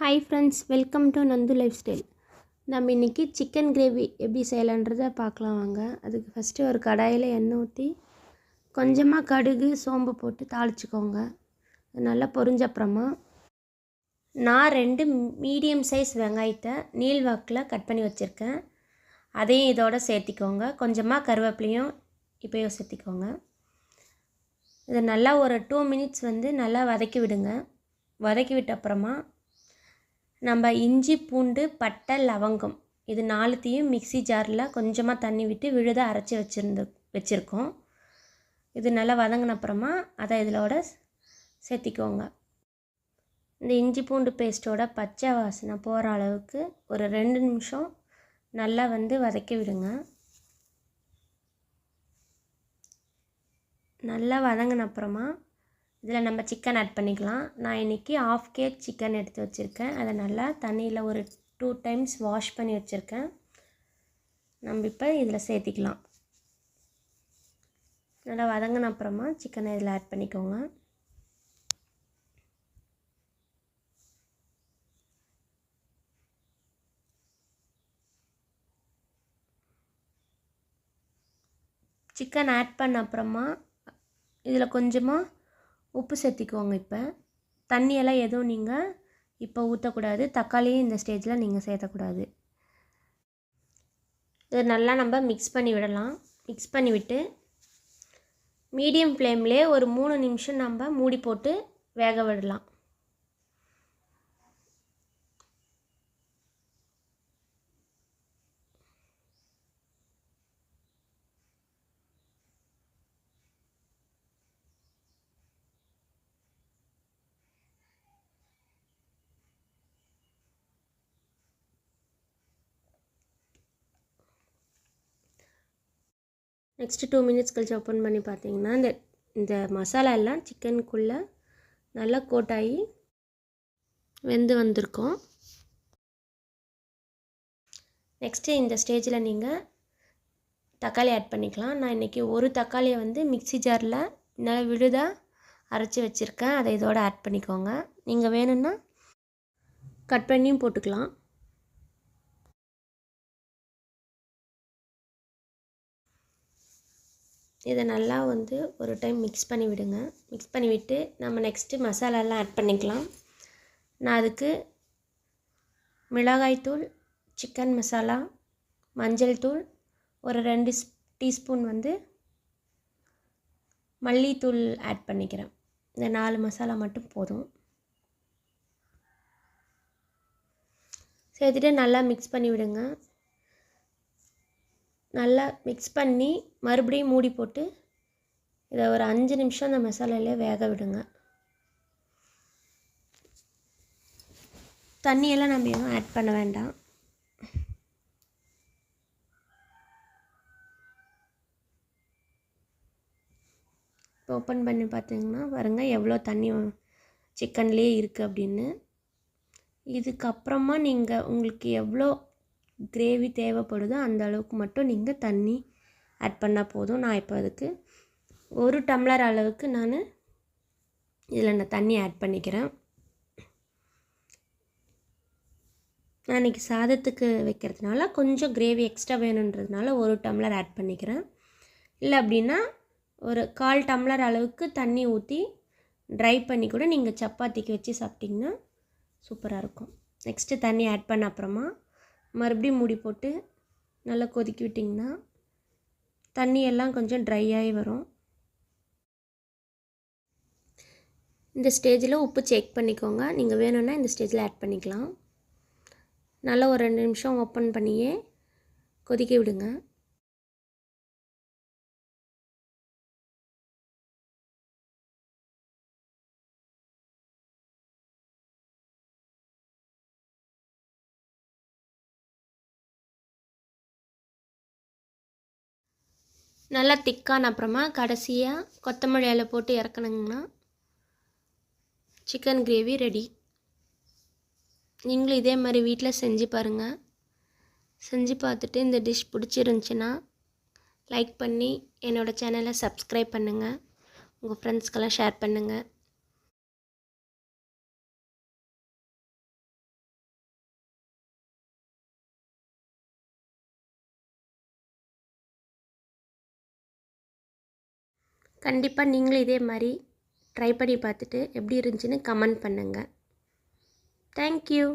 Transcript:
Hi friends welcome to Nandu lifestyle நம்ம இன்றைக்கி chicken gravy எப்படி செய்யலான்றதை பார்க்கலாம் வாங்க. அதுக்கு ஃபஸ்ட்டு ஒரு கடாயில் எண்ணெய் ஊற்றி கொஞ்சமாக கடுகு சோம்பு போட்டு தாளிச்சுக்கோங்க. அது நல்லா பொரிஞ்சப்புறமா நான் ரெண்டு மீடியம் சைஸ் வெங்காயத்தை நீள்வாக்கில் கட் பண்ணி வச்சுருக்கேன். அதையும் இதோட சேர்த்திக்கோங்க. கொஞ்சமாக கருவேப்பிலையும் இப்போயும் சேர்த்திக்கோங்க. இதை நல்லா ஒரு டூ மினிட்ஸ் வந்து நல்லா வதக்கி விடுங்க. வதக்கி விட்ட அப்புறமா நம்ம இஞ்சி பூண்டு பட்டை லவங்கம் இது நாலுத்தையும் மிக்ஸி ஜாரில் கொஞ்சமாக தண்ணி விட்டு விழுத அரைச்சி வச்சுருந்து வச்சுருக்கோம். இது நல்லா வதங்கின அப்புறமா அதை இதிலோட சேர்த்திக்கோங்க. இந்த இஞ்சி பூண்டு பேஸ்ட்டோட பச்சை வாசனை போகிற அளவுக்கு ஒரு ரெண்டு நிமிஷம் நல்லா வந்து வதக்கி விடுங்க. நல்லா வதங்கின அப்புறமா இதில் நம்ம சிக்கன் ஆட் பண்ணிக்கலாம். நான் இன்றைக்கி ஆஃப் கேஜ் சிக்கன் எடுத்து வச்சுருக்கேன். அதை நல்லா தண்ணியில் ஒரு டூ டைம்ஸ் வாஷ் பண்ணி வச்சுருக்கேன். நம்ம இப்போ இதில் சேர்த்திக்கலாம். நல்லா வதங்கின அப்புறமா சிக்கனை இதில் ஆட் பண்ணிக்கோங்க. சிக்கன் ஆட் பண்ண அப்புறமா இதில் கொஞ்சமாக உப்பு சேர்த்திக்கோங்க இப்போ. தண்ணியெல்லாம் எதுவும் நீங்கள் இப்போ ஊற்றக்கூடாது தக்காளியும் இந்த ஸ்டேஜில் நீங்கள் சேர்த்தக்கூடாது. இது நல்லா நம்ம மிக்ஸ் பண்ணி விடலாம். மிக்ஸ் பண்ணிவிட்டு மீடியம் ஃப்ளேம்லேயே ஒரு மூணு நிமிஷம் நம்ம மூடி போட்டு வேக விடலாம். நெக்ஸ்ட்டு டூ மினிட்ஸ் கழிச்சு ஓப்பன் பண்ணி பார்த்தீங்கன்னா இந்த இந்த மசாலா எல்லாம் சிக்கனுக்குள்ளே நல்லா கோட்டாகி வெந்து வந்திருக்கும். நெக்ஸ்ட்டு இந்த ஸ்டேஜில் நீங்கள் தக்காளி ஆட் பண்ணிக்கலாம். நான் இன்றைக்கி ஒரு தக்காளியை வந்து மிக்சி ஜாரில் நல்லா விழுதாக அரைச்சி வச்சுருக்கேன். அதை இதோடு ஆட் பண்ணிக்கோங்க. நீங்கள் வேணும்னா கட் பண்ணியும் போட்டுக்கலாம். இதை நல்லா வந்து ஒரு டைம் மிக்ஸ் பண்ணி விடுங்க. மிக்ஸ் பண்ணி விட்டு நம்ம நெக்ஸ்ட்டு மசாலாலாம் ஆட் பண்ணிக்கலாம். நான் அதுக்கு மிளகாய்த்தூள் சிக்கன் மசாலா மஞ்சள் தூள் ஒரு ரெண்டு டீஸ்பூன் வந்து மல்லித்தூள் ஆட் பண்ணிக்கிறேன். இந்த நாலு மசாலா மட்டும் போதும். சேர்த்துட்டு நல்லா மிக்ஸ் பண்ணி விடுங்க. நல்லா மிக்ஸ் பண்ணி மறுபடியும் மூடி போட்டு இதை ஒரு அஞ்சு நிமிஷம் அந்த மசாலாலே வேக விடுங்க. தண்ணியெல்லாம் நம்ம எதுவும் ஆட் பண்ண வேண்டாம். இப்போ ஓப்பன் பண்ணி பார்த்தீங்கன்னா பாருங்கள் எவ்வளோ தண்ணி சிக்கன்லேயே இருக்குது அப்படின்னு. இதுக்கப்புறமா நீங்கள் உங்களுக்கு எவ்வளோ கிரேவி தேவைப்படுதோ அந்த அளவுக்கு மட்டும் நீங்கள் தண்ணி ஆட் பண்ணால் போதும். நான் இப்போ அதுக்கு ஒரு டம்ளர் அளவுக்கு நான் இதில் நான் தண்ணி ஆட் பண்ணிக்கிறேன். நான் இன்றைக்கி சாதத்துக்கு வைக்கிறதுனால கொஞ்சம் கிரேவி எக்ஸ்ட்ரா வேணுன்றதுனால ஒரு டம்ளர் ஆட் பண்ணிக்கிறேன். இல்லை அப்படின்னா ஒரு கால் டம்ளர் அளவுக்கு தண்ணி ஊற்றி ட்ரை பண்ணி கூட நீங்கள் சப்பாத்திக்கு வச்சு சாப்பிட்டிங்கன்னா சூப்பராக இருக்கும். நெக்ஸ்ட்டு தண்ணி ஆட் பண்ண அப்புறமா மறுபடியும் மூடி போட்டு நல்லா கொதிக்கி விட்டிங்கன்னா தண்ணி எல்லாம் கொஞ்சம் ட்ரை ஆகி வரும். இந்த ஸ்டேஜில் உப்பு செக் பண்ணிக்கோங்க. நீங்கள் வேணும்னா இந்த ஸ்டேஜில் ஆட் பண்ணிக்கலாம். நல்லா ஒரு ரெண்டு நிமிஷம் ஓப்பன் பண்ணியே கொதிக்க விடுங்க. நல்லா திக்கான அப்புறமா கடைசியாக கொத்தமல்லி இலை போட்டு இறக்கணுங்கண்ணா சிக்கன் கிரேவி ரெடி. நீங்களும் இதே மாதிரி வீட்டில் செஞ்சு பாருங்கள் செஞ்சு பார்த்துட்டு இந்த டிஷ் பிடிச்சிருந்துச்சின்னா லைக் பண்ணி என்னோடய சேனலை சப்ஸ்கிரைப் பண்ணுங்கள் உங்கள் ஃப்ரெண்ட்ஸ்க்கெல்லாம் ஷேர் பண்ணுங்கள் கண்டிப்பாக நீங்களும் இதே மாதிரி ட்ரை பண்ணி பார்த்துட்டு எப்படி இருந்துச்சுன்னு கமெண்ட் பண்ணுங்கள் தேங்க்யூ